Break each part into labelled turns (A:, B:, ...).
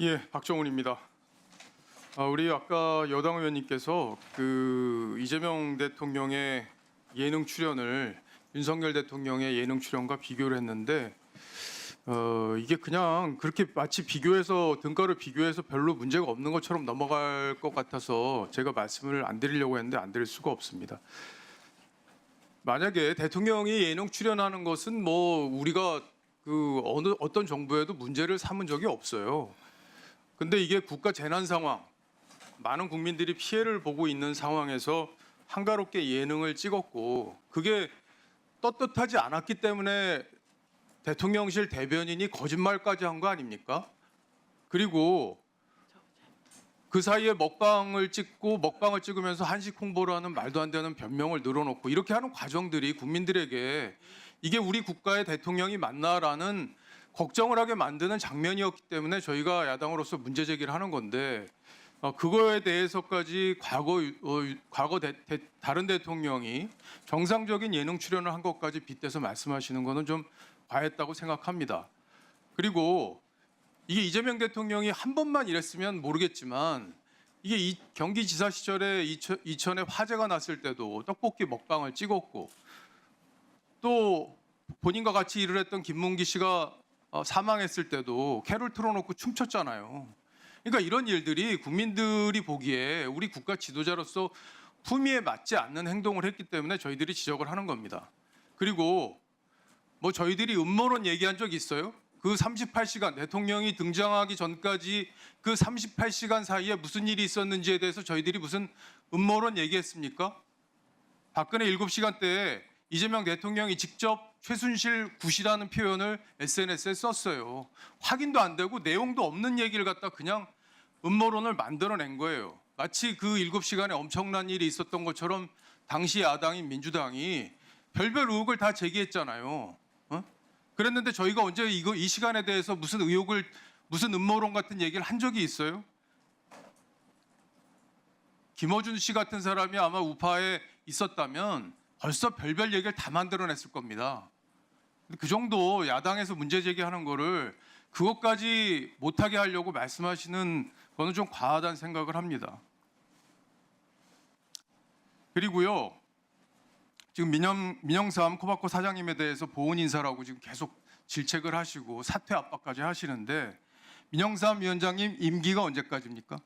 A: 예, 박정훈입니다. 아, 우리 아까 여당 의원님께서 그 이재명 대통령의 예능 출연을 윤석열 대통령의 예능 출연과 비교를 했는데 어, 이게 그냥 그렇게 마치 비교해서 등가를 비교해서 별로 문제가 없는 것처럼 넘어갈 것 같아서 제가 말씀을 안 드리려고 했는데 안 드릴 수가 없습니다. 만약에 대통령이 예능 출연하는 것은 뭐 우리가 그 어느 어떤 정부에도 문제를 삼은 적이 없어요. 근데 이게 국가 재난 상황, 많은 국민들이 피해를 보고 있는 상황에서 한가롭게 예능을 찍었고 그게 떳떳하지 않았기 때문에 대통령실 대변인이 거짓말까지 한 거 아닙니까? 그리고 그 사이에 먹방을 찍고 먹방을 찍으면서 한식 홍보를 하는 말도 안 되는 변명을 늘어놓고 이렇게 하는 과정들이 국민들에게 이게 우리 국가의 대통령이 맞나라는 걱정을 하게 만드는 장면이었기 때문에 저희가 야당으로서 문제 제기를 하는 건데 어, 그거에 대해서까지 과거 유- 어, 유- 과거 대- 대- 다른 대통령이 정상적인 예능 출연을 한 것까지 빗대서 말씀하시는 거는 좀 과했다고 생각합니다. 그리고 이게 이재명 대통령이 한 번만 이랬으면 모르겠지만 이게 이 경기지사 시절에 이천, 이천에 화재가 났을 때도 떡볶이 먹방을 찍었고 또 본인과 같이 일을 했던 김문기 씨가 어, 사망했을 때도 캐롤 틀어놓고 춤췄잖아요. 그러니까 이런 일들이 국민들이 보기에 우리 국가 지도자로서 품위에 맞지 않는 행동을 했기 때문에 저희들이 지적을 하는 겁니다. 그리고 뭐 저희들이 음모론 얘기한 적 있어요? 그 38시간 대통령이 등장하기 전까지 그 38시간 사이에 무슨 일이 있었는지에 대해서 저희들이 무슨 음모론 얘기했습니까? 박근혜 7시간 때에 이재명 대통령이 직접 최순실 굿이라는 표현을 SNS에 썼어요. 확인도 안 되고 내용도 없는 얘기를 갖다 그냥 음모론을 만들어낸 거예요. 마치 그 7시간에 엄청난 일이 있었던 것처럼 당시 야당인 민주당이 별별 의혹을 다 제기했잖아요. 어? 그랬는데 저희가 언제 이거 이 시간에 대해서 무슨 의혹을 무슨 음모론 같은 얘기를 한 적이 있어요? 김어준 씨 같은 사람이 아마 우파에 있었다면 벌써 별별 얘기를 다 만들어냈을 겁니다. 그 정도 야당에서 문제 제기하는 거를 그것까지 못하게 하려고 말씀하시는 거는 좀 과하다는 생각을 합니다. 그리고요, 지금 민영, 민영삼 코바코 사장님에 대해서 보훈 인사라고 지금 계속 질책을 하시고 사퇴 압박까지 하시는데 민영삼 위원장님 임기가 언제까지입니까?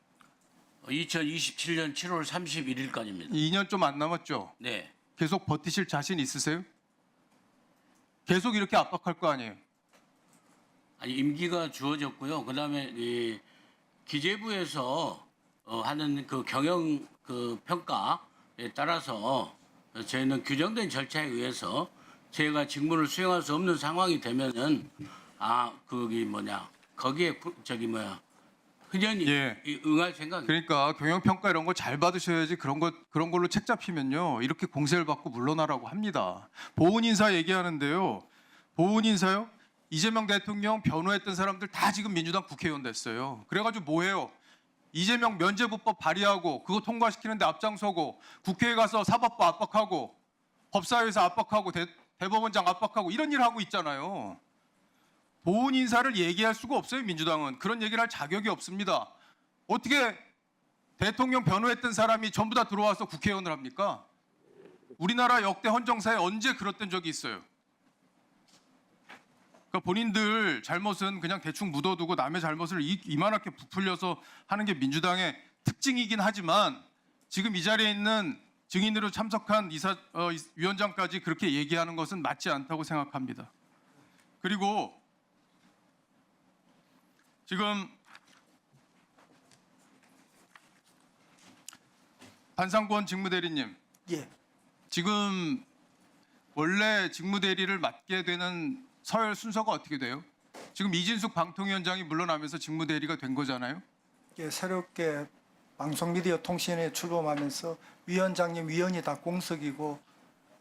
B: 2027년 7월 31일까지입니다.
A: 2년 좀 안 남았죠?
B: 네.
A: 계속 버티실 자신 있으세요? 계속 이렇게 압박할 거 아니에요?
B: 아니 임기가 주어졌고요. 그 다음에 이 기재부에서 어, 하는 그 경영 그 평가에 따라서 저희는 규정된 절차에 의해서 제가 직무를 수행할 수 없는 상황이 되면은 아 그기 뭐냐 거기에 구- 저기 뭐야 흔연히
A: 예.
B: 이 응할 생각.
A: 그러니까 경영 평가 이런 거 잘 받으셔야지 그런 거 그런 걸로 책 잡히면요 이렇게 공세를 받고 물러나라고 합니다. 보훈 인사 얘기하는데요. 보훈 인사요? 이재명 대통령 변호했던 사람들 다 지금 민주당 국회의원 됐어요. 그래가지고 뭐해요? 이재명 면제부법 발의하고 그거 통과시키는데 앞장서고 국회에 가서 사법부 압박하고 법사위에서 압박하고 대, 대법원장 압박하고 이런 일 하고 있잖아요. 보훈 인사를 얘기할 수가 없어요 민주당은 그런 얘기를 할 자격이 없습니다. 어떻게 대통령 변호했던 사람이 전부 다 들어와서 국회의원을 합니까? 우리나라 역대 헌정사에 언제 그랬던 적이 있어요? 그러니까 본인들 잘못은 그냥 대충 묻어두고 남의 잘못을 이- 이만하게 부풀려서 하는 게 민주당의 특징이긴 하지만 지금 이 자리에 있는 증인으로 참석한 이사 어, 이- 위원장까지 그렇게 얘기하는 것은 맞지 않다고 생각합니다. 그리고 지금 반상권 직무대리님
C: 예,
A: 지금 원래 직무대리를 맡게 되는 서열 순서가 어떻게 돼요? 지금 이진숙 방통위원장이 물러나면서 직무대리가 된 거잖아요.
C: 예, 새롭게 방송미디어 통신에 출범하면서 위원장님, 위원이 다 공석이고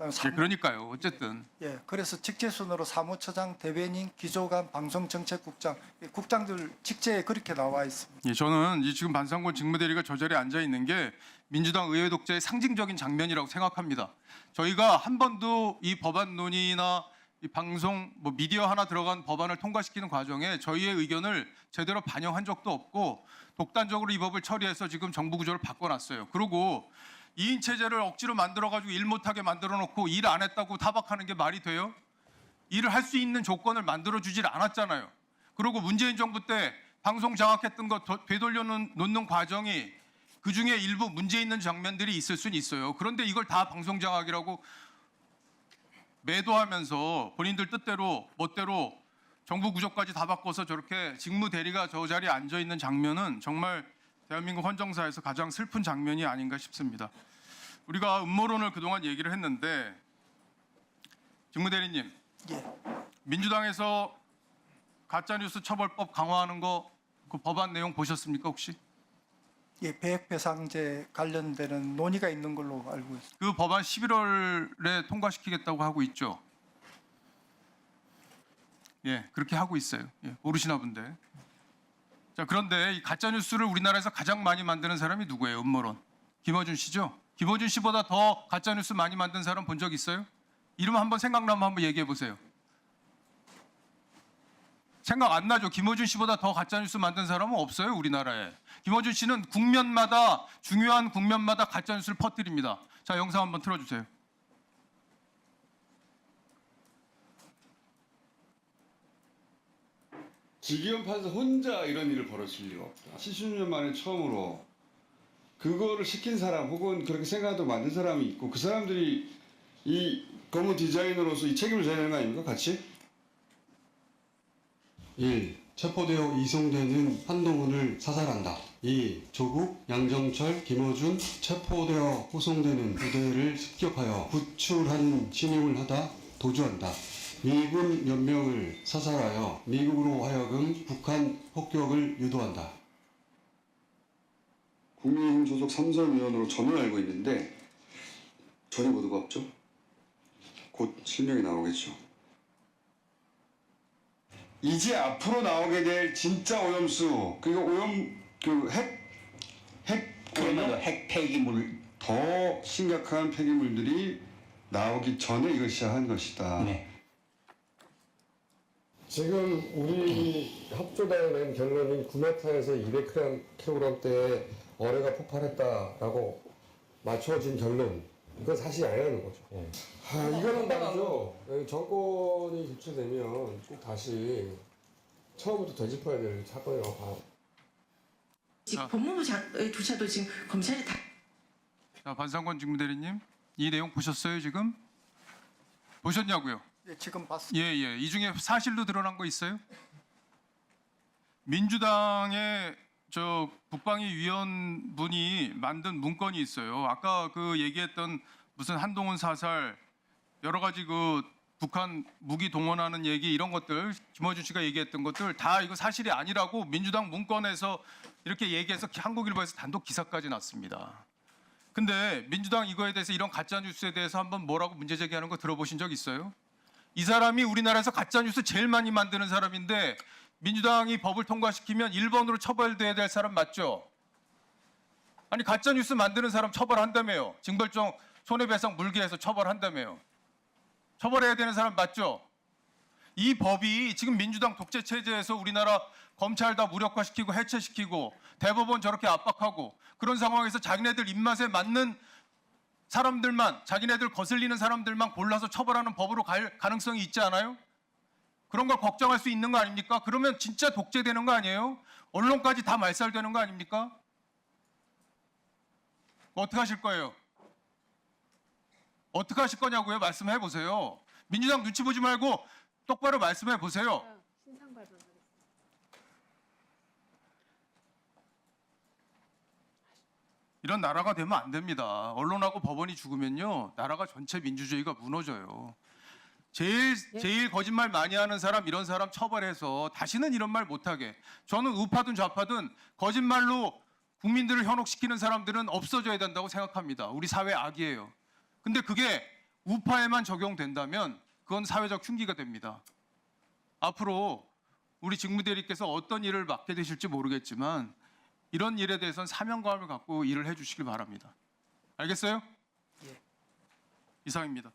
A: 예,
C: 사-
A: 그러니까요. 어쨌든
C: 예, 그래서 직제순으로 사무처장, 대변인, 기조관, 방송정책국장, 예, 국장들 직제에 그렇게 나와 있습니다.
A: 예, 저는 이 지금 반상권 직무대리가 저 자리에 앉아 있는 게 민주당 의회 독재의 상징적인 장면이라고 생각합니다. 저희가 한 번도 이 법안 논의나 이 방송 뭐 미디어 하나 들어간 법안을 통과시키는 과정에 저희의 의견을 제대로 반영한 적도 없고 독단적으로 이 법을 처리해서 지금 정부 구조를 바꿔놨어요. 그리고 2인 체제를 억지로 만들어 가지고 일 못하게 만들어 놓고 일 안 했다고 타박하는 게 말이 돼요? 일을 할 수 있는 조건을 만들어 주질 않았잖아요. 그리고 문재인 정부 때 방송 장악했던 거 도- 되돌려 놓는 과정이 그 중에 일부 문제 있는 장면들이 있을 수는 있어요. 그런데 이걸 다 방송 장악이라고 매도하면서 본인들 뜻대로 멋대로 정부 구조까지 다 바꿔서 저렇게 직무 대리가 저 자리에 앉아 있는 장면은 정말 대한민국 헌정사에서 가장 슬픈 장면이 아닌가 싶습니다. 우리가 음모론을 그동안 얘기를 했는데 직무 대리님
C: 예.
A: 민주당에서 가짜뉴스 처벌법 강화하는 거 그 법안 내용 보셨습니까 혹시?
C: 예, 배액배상제 관련되는 논의가 있는 걸로 알고 있습니다.
A: 그 법안 11월에 통과시키겠다고 하고 있죠. 예, 그렇게 하고 있어요. 예, 모르시나 본데. 자, 그런데 이 가짜 뉴스를 우리나라에서 가장 많이 만드는 사람이 누구예요? 음모론. 김어준 씨죠? 김어준 씨보다 더 가짜 뉴스 많이 만든 사람 본 적 있어요? 이름 한번 생각나면 한번 얘기해 보세요. 생각 안 나죠? 김어준 씨보다 더 가짜 뉴스 만든 사람은 없어요, 우리나라에. 김어준 씨는 국면마다 중요한 국면마다 가짜 뉴스를 퍼뜨립니다. 자, 영상 한번 틀어 주세요.
D: 지기현 판사 혼자 이런 일을 벌였을 리가 없다. 70년 만에 처음으로 그거를 시킨 사람 혹은 그렇게 생각하도록 만든 사람이 있고 그 사람들이 이 검은 디자이너로서 이 책임을 져야 되는 거 아닙니까? 같이?
E: 1. 체포되어 이송되는 한동훈을 사살한다. 2. 조국, 양정철, 김어준 체포되어 호송되는 부대를 습격하여 구출하는 신용을 하다 도주한다. 미군 몇 명을 사살하여 미국으로 하여금 북한 폭격을 유도한다.
D: 국민의힘 소속 삼선위원으로 저는 알고 있는데 전혀 보도가 없죠. 곧 실명이 나오겠죠. 이제 앞으로 나오게 될 진짜 오염수 그리고 오염 그핵핵
F: 그러면 핵 폐기물
D: 더 심각한 폐기물들이 나오기 전에 이걸 시작한 것이다.
F: 네.
G: 지금 우리 협조단에 낸 결론이 9m에서 200kg대의 어뢰가 폭발했다라고 맞춰진 결론. 이건 사실이 아니라는 거죠. 아, 이거는 말이죠. 예, 정권이 교체되면 꼭 다시 처음부터 되짚어야 될 사건이라고 봐요.
H: 지금 법무부 장조차도 지금 검찰이 다
A: 자, 반상권 직무대리님, 이 내용 보셨어요 지금? 보셨냐고요?
C: 예, 지금 봤습니다.
A: 예, 예. 이 중에 사실로 드러난 거 있어요? 민주당의 저 국방위 위원 분이 만든 문건이 있어요. 아까 그 얘기했던 무슨 한동훈 사살 여러 가지 그 북한 무기 동원하는 얘기 이런 것들 김어준 씨가 얘기했던 것들 다 이거 사실이 아니라고 민주당 문건에서 이렇게 얘기해서 한국일보에서 단독 기사까지 났습니다. 근데 민주당 이거에 대해서 이런 가짜 뉴스에 대해서 한번 뭐라고 문제 제기하는 거 들어보신 적 있어요? 이 사람이 우리나라에서 가짜 뉴스 제일 많이 만드는 사람인데 민주당이 법을 통과시키면 1번으로 처벌돼야 될 사람 맞죠? 아니 가짜 뉴스 만드는 사람 처벌한다며요. 징벌적 손해배상 물게해서 처벌한다며요. 처벌해야 되는 사람 맞죠? 이 법이 지금 민주당 독재 체제에서 우리나라 검찰 다 무력화시키고 해체시키고 대법원 저렇게 압박하고 그런 상황에서 자기네들 입맛에 맞는 사람들만 자기네들 거슬리는 사람들만 골라서 처벌하는 법으로 갈 가능성이 있지 않아요? 그런 걸 걱정할 수 있는 거 아닙니까? 그러면 진짜 독재되는 거 아니에요? 언론까지 다 말살되는 거 아닙니까? 어떻게 하실 거예요? 어떻게 하실 거냐고요? 말씀해 보세요. 민주당 눈치 보지 말고 똑바로 말씀해 보세요.
I: 신상 발언하겠습니다.
A: 이런 나라가 되면 안 됩니다. 언론하고 법원이 죽으면요, 나라가 전체 민주주의가 무너져요. 제일 제일 거짓말 많이 하는 사람 이런 사람 처벌해서 다시는 이런 말 못하게. 저는 우파든 좌파든 거짓말로 국민들을 현혹시키는 사람들은 없어져야 된다고 생각합니다. 우리 사회 악이에요. 근데 그게 우파에만 적용된다면 그건 사회적 흉기가 됩니다. 앞으로 우리 직무대리께서 어떤 일을 맡게 되실지 모르겠지만 이런 일에 대해서는 사명감을 갖고 일을 해주시길 바랍니다. 알겠어요?
C: 예.
A: 이상입니다.